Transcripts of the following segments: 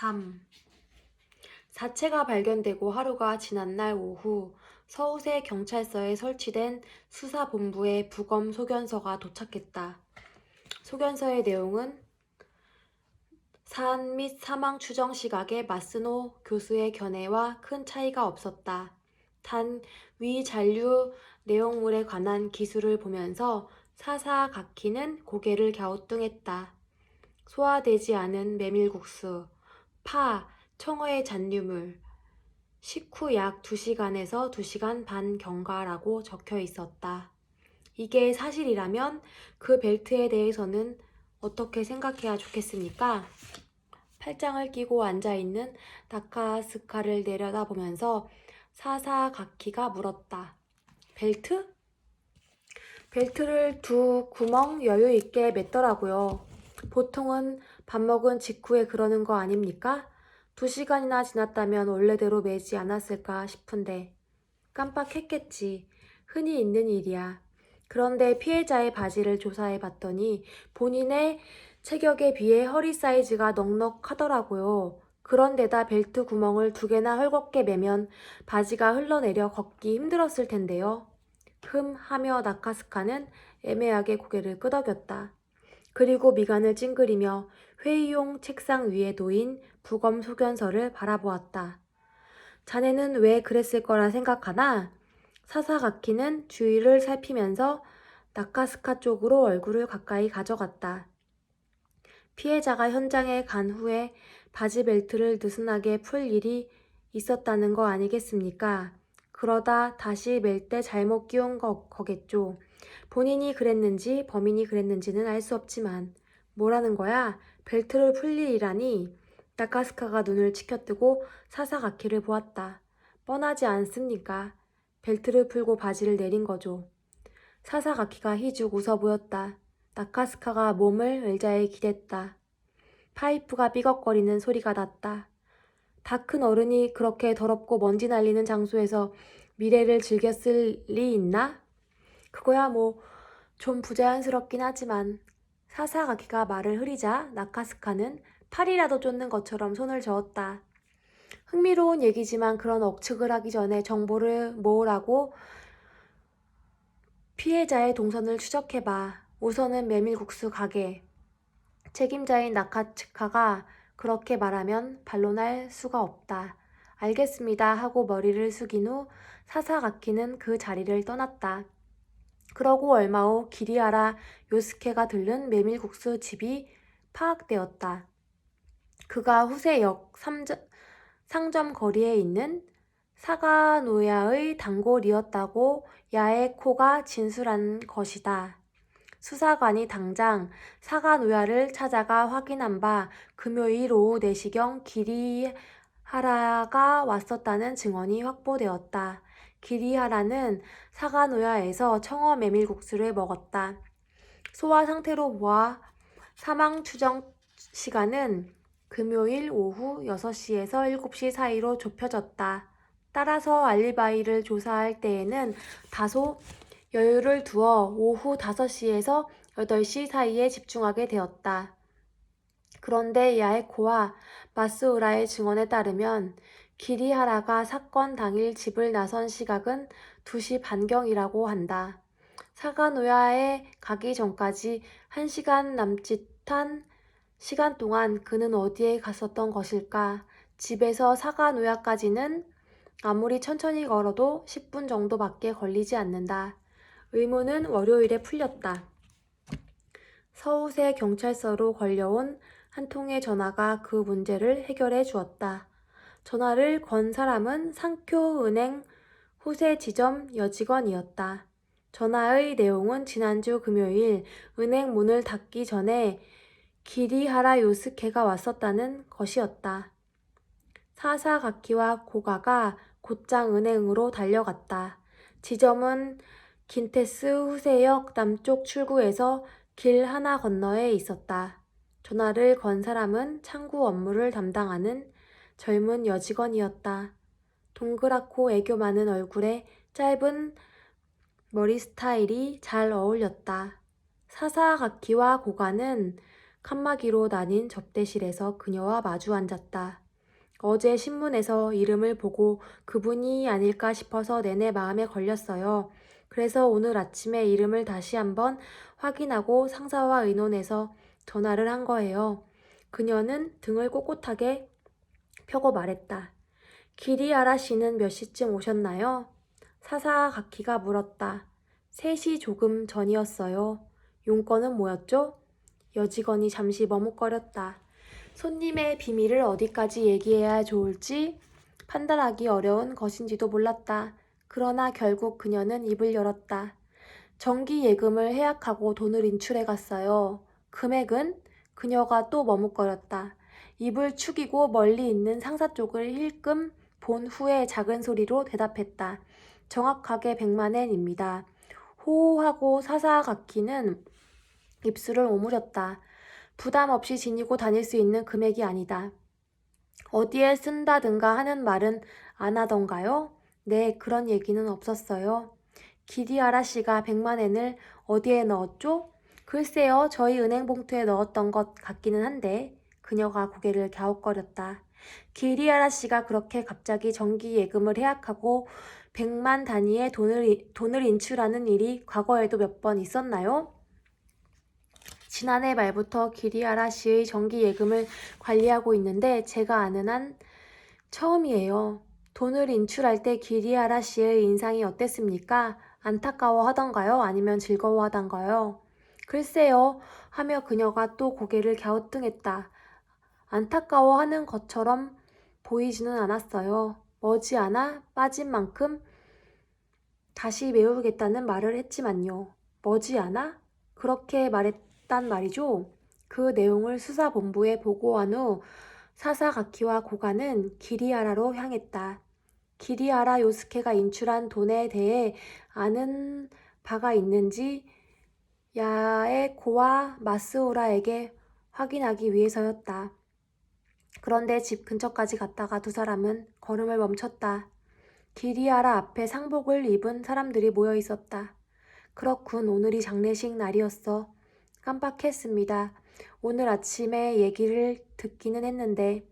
3. 사체가 발견되고 하루가 지난 날 오후 서울의 경찰서에 설치된 수사본부에 부검 소견서가 도착했다. 소견서의 내용은 사안 및 사망 추정 시각에 마스노 교수의 견해와 큰 차이가 없었다. 단 위 잔류 내용물에 관한 기술을 보면서 사사가키는 고개를 갸우뚱했다. 소화되지 않은 메밀국수, 파, 청어의 잔류물, 식후 약 2시간에서 2시간 반 경과라고 적혀 있었다. 이게 사실이라면 그 벨트에 대해서는 어떻게 생각해야 좋겠습니까? 팔짱을 끼고 앉아있는 나카스카를 내려다보면서 사사가키가 물었다. 벨트? 벨트를 두 구멍 여유 있게 맸더라고요. 보통은 밥 먹은 직후에 그러는 거 아닙니까? 두 시간이나 지났다면 원래대로 매지 않았을까 싶은데 깜빡했겠지. 흔히 있는 일이야. 그런데 피해자의 바지를 조사해 봤더니 본인의 체격에 비해 허리 사이즈가 넉넉하더라고요. 그런데다 벨트 구멍을 두 개나 헐겁게 매면 바지가 흘러내려 걷기 힘들었을 텐데요. 흠 하며 나카스카는 애매하게 고개를 끄덕였다. 그리고 미간을 찡그리며 회의용 책상 위에 놓인 부검 소견서를 바라보았다. 자네는 왜 그랬을 거라 생각하나? 사사가키는 주위를 살피면서 나카스카 쪽으로 얼굴을 가까이 가져갔다. 피해자가 현장에 간 후에 바지 벨트를 느슨하게 풀 일이 있었다는 거 아니겠습니까? 그러다 다시 멜 때 잘못 끼운 거, 거겠죠. 본인이 그랬는지 범인이 그랬는지는 알 수 없지만 뭐라는 거야? 벨트를 풀 일이라니? 나카스카가 눈을 치켜뜨고 사사가키를 보았다. 뻔하지 않습니까? 벨트를 풀고 바지를 내린 거죠. 사사가키가 희죽 웃어 보였다. 나카스카가 몸을 의자에 기댔다. 파이프가 삐걱거리는 소리가 났다. 다 큰 어른이 그렇게 더럽고 먼지 날리는 장소에서 미래를 즐겼을 리 있나? 그거야 뭐 좀 부자연스럽긴 하지만 사사가키가 말을 흐리자 나카스카는 팔이라도 쫓는 것처럼 손을 저었다. 흥미로운 얘기지만 그런 억측을 하기 전에 정보를 모으라고 피해자의 동선을 추적해봐. 우선은 메밀국수 가게. 책임자인 나카츠카가 그렇게 말하면 반론할 수가 없다. 알겠습니다 하고 머리를 숙인 후 사사가키는 그 자리를 떠났다. 그러고 얼마 후 기리하라 요스케가 들른 메밀국수 집이 파악되었다. 그가 후세역 상점 거리에 있는 사가노야의 단골이었다고 야에코가 진술한 것이다. 수사관이 당장 사가노야를 찾아가 확인한 바 금요일 오후 4시경 기리하라가 왔었다는 증언이 확보되었다. 기리하라는 사가노야에서 청어 메밀국수를 먹었다. 소화 상태로 보아 사망 추정 시간은 금요일 오후 6시에서 7시 사이로 좁혀졌다. 따라서 알리바이를 조사할 때에는 다소 여유를 두어 오후 5시에서 8시 사이에 집중하게 되었다. 그런데 야에코와 마스우라의 증언에 따르면 기리하라가 사건 당일 집을 나선 시각은 2시 반경이라고 한다. 사가노야에 가기 전까지 1시간 남짓한 시간 동안 그는 어디에 갔었던 것일까? 집에서 사가노야까지는 아무리 천천히 걸어도 10분 정도밖에 걸리지 않는다. 의문은 월요일에 풀렸다. 서울새 경찰서로 걸려온 한 통의 전화가 그 문제를 해결해 주었다. 전화를 건 사람은 상쿄은행 후세 지점 여직원이었다. 전화의 내용은 지난주 금요일 은행 문을 닫기 전에 기리하라 요스케가 왔었다는 것이었다. 사사가키와 고가가 곧장 은행으로 달려갔다. 지점은 긴테스 후세역 남쪽 출구에서 길 하나 건너에 있었다. 전화를 건 사람은 창구 업무를 담당하는 젊은 여직원이었다. 동그랗고 애교 많은 얼굴에 짧은 머리 스타일이 잘 어울렸다. 사사가키와 고가는 칸막이로 나뉜 접대실에서 그녀와 마주 앉았다. 어제 신문에서 이름을 보고 그분이 아닐까 싶어서 내내 마음에 걸렸어요. 그래서 오늘 아침에 이름을 다시 한번 확인하고 상사와 의논해서 전화를 한 거예요. 그녀는 등을 꼿꼿하게 펴고 말했다. 기리아라 씨는 몇 시쯤 오셨나요? 사사가키가 물었다. 3시 조금 전이었어요. 용건은 뭐였죠? 여직원이 잠시 머뭇거렸다. 손님의 비밀을 어디까지 얘기해야 좋을지 판단하기 어려운 것인지도 몰랐다. 그러나 결국 그녀는 입을 열었다. 정기 예금을 해약하고 돈을 인출해 갔어요. 금액은? 그녀가 또 머뭇거렸다. 입을 축이고 멀리 있는 상사 쪽을 힐끔 본 후에 작은 소리로 대답했다. 정확하게 100만엔입니다. 호호하고 사사각기는 입술을 오므렸다. 부담 없이 지니고 다닐 수 있는 금액이 아니다. 어디에 쓴다든가 하는 말은 안 하던가요? 네, 그런 얘기는 없었어요. 기디아라 씨가 100만엔을 어디에 넣었죠? 글쎄요, 저희 은행 봉투에 넣었던 것 같기는 한데, 그녀가 고개를 갸웃거렸다. 기리아라 씨가 그렇게 갑자기 정기 예금을 해약하고 100만 단위의 돈을, 돈을 인출하는 일이 과거에도 몇 번 있었나요? 지난해 말부터 기리아라 씨의 정기 예금을 관리하고 있는데 제가 아는 한 처음이에요. 돈을 인출할 때 기리아라 씨의 인상이 어땠습니까? 안타까워 하던가요? 아니면 즐거워 하던가요? 글쎄요. 하며 그녀가 또 고개를 갸우뚱했다. 안타까워 하는 것처럼 보이지는 않았어요. 머지않아 빠진 만큼 다시 메우겠다는 말을 했지만요. 머지않아? 그렇게 말했단 말이죠. 그 내용을 수사본부에 보고한 후 사사가키와 고가는 기리아라로 향했다. 기리아라 요스케가 인출한 돈에 대해 아는 바가 있는지 야에코와 마스오라에게 확인하기 위해서였다. 그런데 집 근처까지 갔다가 두 사람은 걸음을 멈췄다. 기리아라 앞에 상복을 입은 사람들이 모여 있었다. 그렇군, 오늘이 장례식 날이었어. 깜빡했습니다. 오늘 아침에 얘기를 듣기는 했는데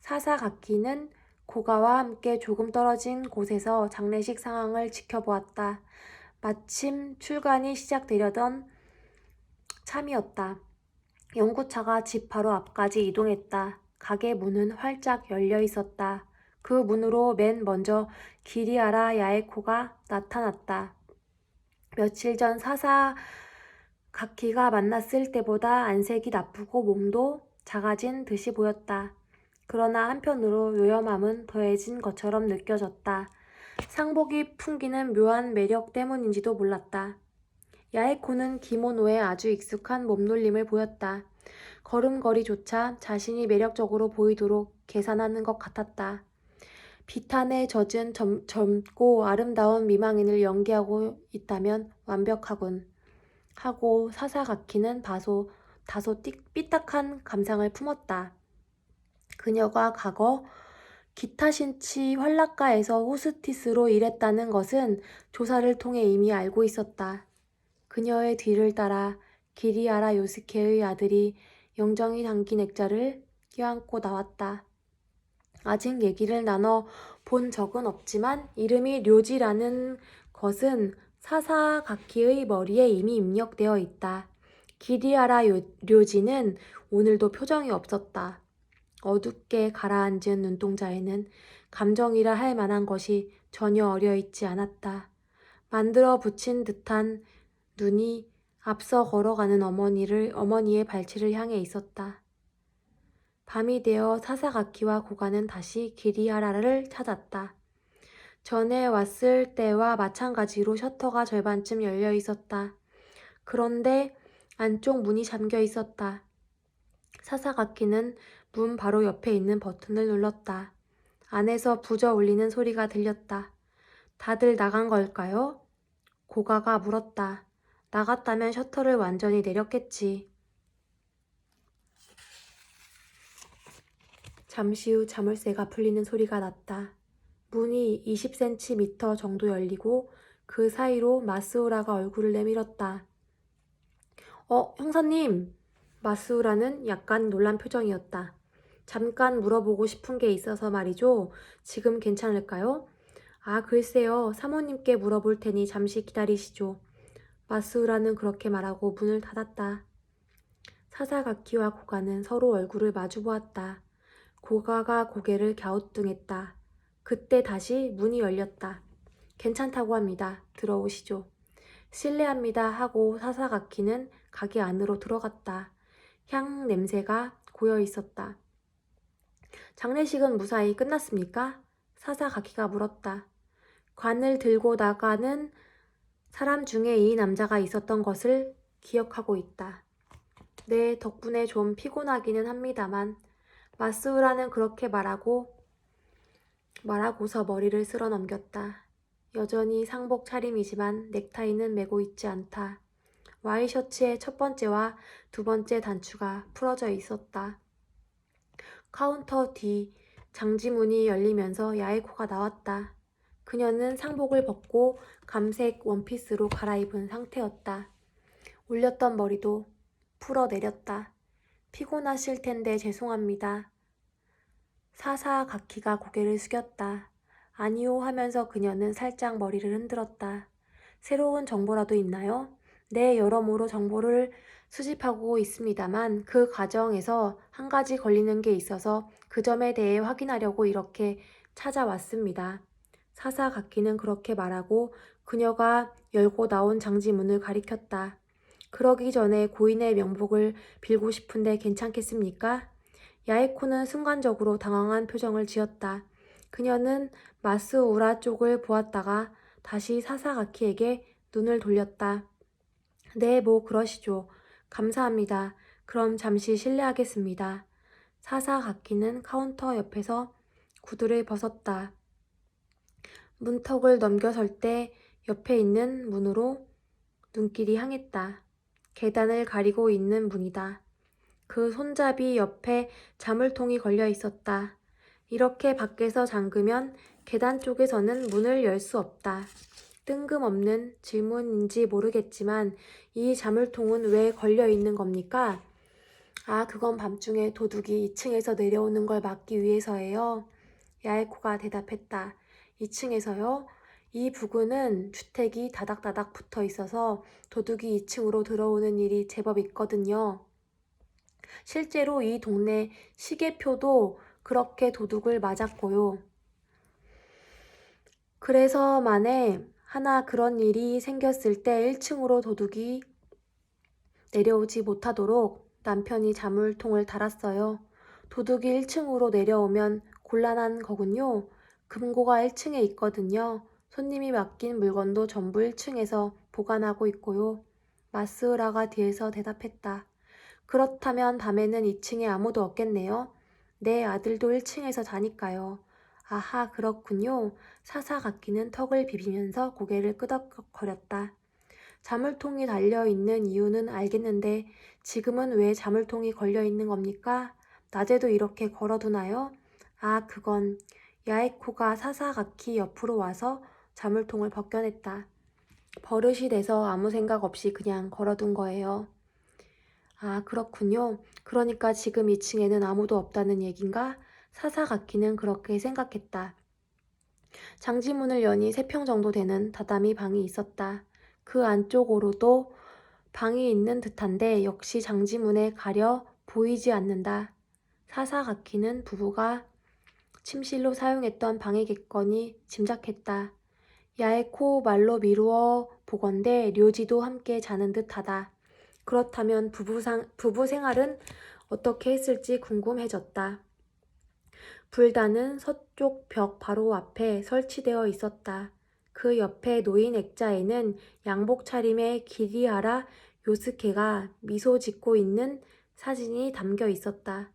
사사각기는 고가와 함께 조금 떨어진 곳에서 장례식 상황을 지켜보았다. 마침 출간이 시작되려던 참이었다. 연구차가 집 바로 앞까지 이동했다. 가게 문은 활짝 열려 있었다. 그 문으로 맨 먼저 기리아라 야에코가 나타났다. 며칠 전 사사 가키가 만났을 때보다 안색이 나쁘고 몸도 작아진 듯이 보였다. 그러나 한편으로 요염함은 더해진 것처럼 느껴졌다. 상복이 풍기는 묘한 매력 때문인지도 몰랐다. 야에코는 기모노에 아주 익숙한 몸놀림을 보였다. 걸음걸이조차 자신이 매력적으로 보이도록 계산하는 것 같았다. 비탄에 젖은 젊, 젊고 아름다운 미망인을 연기하고 있다면 완벽하군. 하고 사사가키는 다소, 다소 띠, 삐딱한 감상을 품었다. 그녀가 과거 기타 신치 활락가에서 호스티스로 일했다는 것은 조사를 통해 이미 알고 있었다. 그녀의 뒤를 따라 기리아라 요스케의 아들이 영정이 담긴 액자를 껴안고 나왔다. 아직 얘기를 나눠 본 적은 없지만 이름이 료지라는 것은 사사가키의 머리에 이미 입력되어 있다. 기리아라 요, 료지는 오늘도 표정이 없었다. 어둡게 가라앉은 눈동자에는 감정이라 할 만한 것이 전혀 어려 있지 않았다. 만들어 붙인 듯한 눈이 앞서 걸어가는 어머니를 어머니의 발치를 향해 있었다. 밤이 되어 사사가키와 고가는 다시 기리하라를 찾았다. 전에 왔을 때와 마찬가지로 셔터가 절반쯤 열려 있었다. 그런데 안쪽 문이 잠겨 있었다. 사사가키는 문 바로 옆에 있는 버튼을 눌렀다. 안에서 부저 울리는 소리가 들렸다. 다들 나간 걸까요? 고가가 물었다. 나갔다면 셔터를 완전히 내렸겠지. 잠시 후 자물쇠가 풀리는 소리가 났다. 문이 20cm 정도 열리고 그 사이로 마스오라가 얼굴을 내밀었다. 어, 형사님! 마스우라는 약간 놀란 표정이었다. 잠깐 물어보고 싶은 게 있어서 말이죠. 지금 괜찮을까요? 아, 글쎄요. 사모님께 물어볼 테니 잠시 기다리시죠. 마스우라는 그렇게 말하고 문을 닫았다. 사사가키와 고가는 서로 얼굴을 마주 보았다. 고가가 고개를 갸우뚱했다. 그때 다시 문이 열렸다. 괜찮다고 합니다. 들어오시죠. 실례합니다 하고 사사가키는 가게 안으로 들어갔다. 향 냄새가 고여 있었다. 장례식은 무사히 끝났습니까? 사사가키가 물었다. 관을 들고 나가는 사람 중에 이 남자가 있었던 것을 기억하고 있다. 네, 덕분에 좀 피곤하기는 합니다만 마스우라는 그렇게 말하고 말하고서 머리를 쓸어 넘겼다. 여전히 상복 차림이지만 넥타이는 매고 있지 않다. 와이셔츠의 첫 번째와 두 번째 단추가 풀어져 있었다. 카운터 뒤 장지문이 열리면서 야에코가 나왔다. 그녀는 상복을 벗고 감색 원피스로 갈아입은 상태였다. 올렸던 머리도 풀어 내렸다. 피곤하실 텐데 죄송합니다. 사사 가키가 고개를 숙였다. 아니요 하면서 그녀는 살짝 머리를 흔들었다. 새로운 정보라도 있나요? 네, 여러모로 정보를 수집하고 있습니다만 그 과정에서 한 가지 걸리는 게 있어서 그 점에 대해 확인하려고 이렇게 찾아왔습니다. 사사가키는 그렇게 말하고 그녀가 열고 나온 장지문을 가리켰다. 그러기 전에 고인의 명복을 빌고 싶은데 괜찮겠습니까? 야에코는 순간적으로 당황한 표정을 지었다. 그녀는 마스우라 쪽을 보았다가 다시 사사가키에게 눈을 돌렸다. 네, 뭐 그러시죠. 감사합니다. 그럼 잠시 실례하겠습니다. 사사가키는 카운터 옆에서 구두를 벗었다. 문턱을 넘겨설 때 옆에 있는 문으로 눈길이 향했다. 계단을 가리고 있는 문이다. 그 손잡이 옆에 자물통이 걸려 있었다. 이렇게 밖에서 잠그면 계단 쪽에서는 문을 열 수 없다. 뜬금없는 질문인지 모르겠지만 이 자물통은 왜 걸려 있는 겁니까? 아, 그건 밤중에 도둑이 2층에서 내려오는 걸 막기 위해서예요. 야에코가 대답했다. 2층에서요? 이 부근은 주택이 다닥다닥 붙어 있어서 도둑이 2층으로 들어오는 일이 제법 있거든요. 실제로 이 동네 시계표도 그렇게 도둑을 맞았고요. 그래서 만에 하나 그런 일이 생겼을 때 1층으로 도둑이 내려오지 못하도록 남편이 자물통을 달았어요. 도둑이 1층으로 내려오면 곤란한 거군요. 금고가 1층에 있거든요. 손님이 맡긴 물건도 전부 1층에서 보관하고 있고요. 마스우라가 뒤에서 대답했다. 그렇다면 밤에는 2층에 아무도 없겠네요. 내 아들도 1층에서 자니까요. 아하, 그렇군요. 사사가키는 턱을 비비면서 고개를 끄덕거렸다. 자물통이 달려있는 이유는 알겠는데 지금은 왜 자물통이 걸려있는 겁니까? 낮에도 이렇게 걸어두나요? 아, 그건 야에코가 사사가키 옆으로 와서 자물통을 벗겨냈다. 버릇이 돼서 아무 생각 없이 그냥 걸어둔 거예요. 아, 그렇군요. 그러니까 지금 2층에는 아무도 없다는 얘긴가? 사사가키는 그렇게 생각했다. 장지문을 여니 세평 정도 되는 다다미 방이 있었다. 그 안쪽으로도 방이 있는 듯한데 역시 장지문에 가려 보이지 않는다. 사사가키는 부부가 침실로 사용했던 방이겠거니 짐작했다. 야에코 말로 미루어 보건대 료지도 함께 자는 듯하다. 그렇다면 부부상, 부부 생활은 어떻게 했을지 궁금해졌다. 불단은 서쪽 벽 바로 앞에 설치되어 있었다. 그 옆에 놓인 액자에는 양복 차림의 기리하라 요스케가 미소 짓고 있는 사진이 담겨 있었다.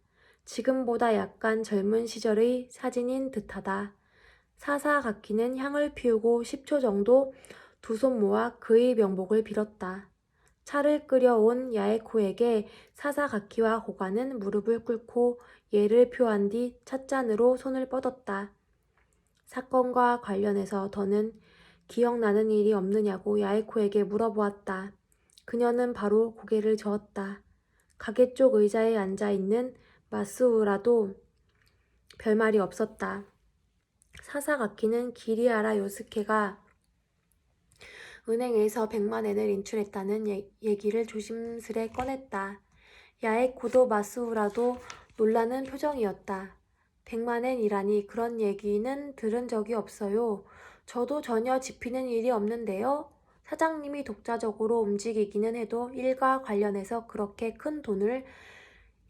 지금보다 약간 젊은 시절의 사진인 듯하다. 사사가키는 향을 피우고 10초 정도 두 손 모아 그의 명복을 빌었다. 차를 끓여온 야에코에게 사사가키와 호가는 무릎을 꿇고 예를 표한 뒤 찻잔으로 손을 뻗었다. 사건과 관련해서 더는 기억나는 일이 없느냐고 야에코에게 물어보았다. 그녀는 바로 고개를 저었다. 가게 쪽 의자에 앉아 있는 마스우라도 별말이 없었다. 사사가키는 기리아라 요스케가 은행에서 100만 엔을 인출했다는 얘- 얘기를 조심스레 꺼냈다. 야에코도 마스우라도 놀라는 표정이었다. 100만 엔이라니 그런 얘기는 들은 적이 없어요. 저도 전혀 집히는 일이 없는데요. 사장님이 독자적으로 움직이기는 해도 일과 관련해서 그렇게 큰 돈을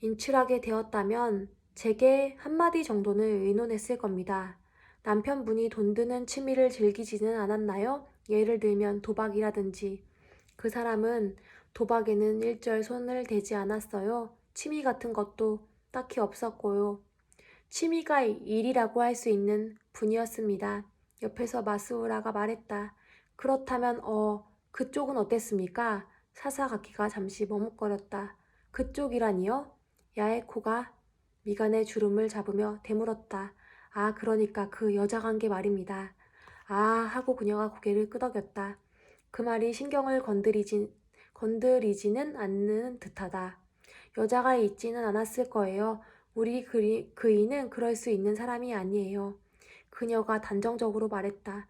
인출하게 되었다면 제게 한마디 정도는 의논했을 겁니다. 남편분이 돈 드는 취미를 즐기지는 않았나요? 예를 들면 도박이라든지. 그 사람은 도박에는 일절 손을 대지 않았어요. 취미 같은 것도 딱히 없었고요. 취미가 일이라고 할 수 있는 분이었습니다. 옆에서 마스우라가 말했다. 그렇다면 어 그쪽은 어땠습니까? 사사가키가 잠시 머뭇거렸다. 그쪽이라니요? 야에코가 미간의 주름을 잡으며 되물었다. 아 그러니까 그 여자 관계 말입니다. 아 하고 그녀가 고개를 끄덕였다. 그 말이 신경을 건드리진 건드리지는 않는 듯하다. 여자가 있지는 않았을 거예요. 우리 그리, 그이는 그럴 수 있는 사람이 아니에요. 그녀가 단정적으로 말했다.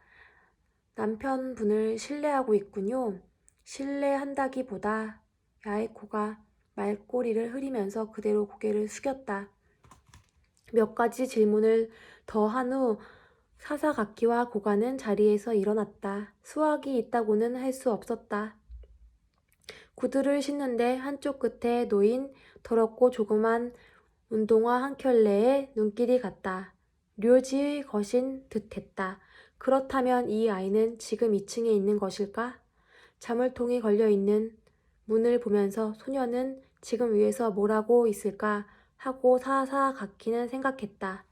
남편분을 신뢰하고 있군요. 신뢰한다기보다 야에코가 말꼬리를 흐리면서 그대로 고개를 숙였다. 몇 가지 질문을 더 한 후 사사가키와 고가는 자리에서 일어났다. 수학이 있다고는 할 수 없었다. 구두를 신는데 한쪽 끝에 놓인 더럽고 조그만 운동화 한 켤레에 눈길이 갔다. 료지의 것인 듯했다. 그렇다면 이 아이는 지금 2층에 있는 것일까? 자물통이 걸려 있는 문을 보면서 소녀는 지금 위에서 뭘 하고 있을까 하고 사사가키는 생각했다.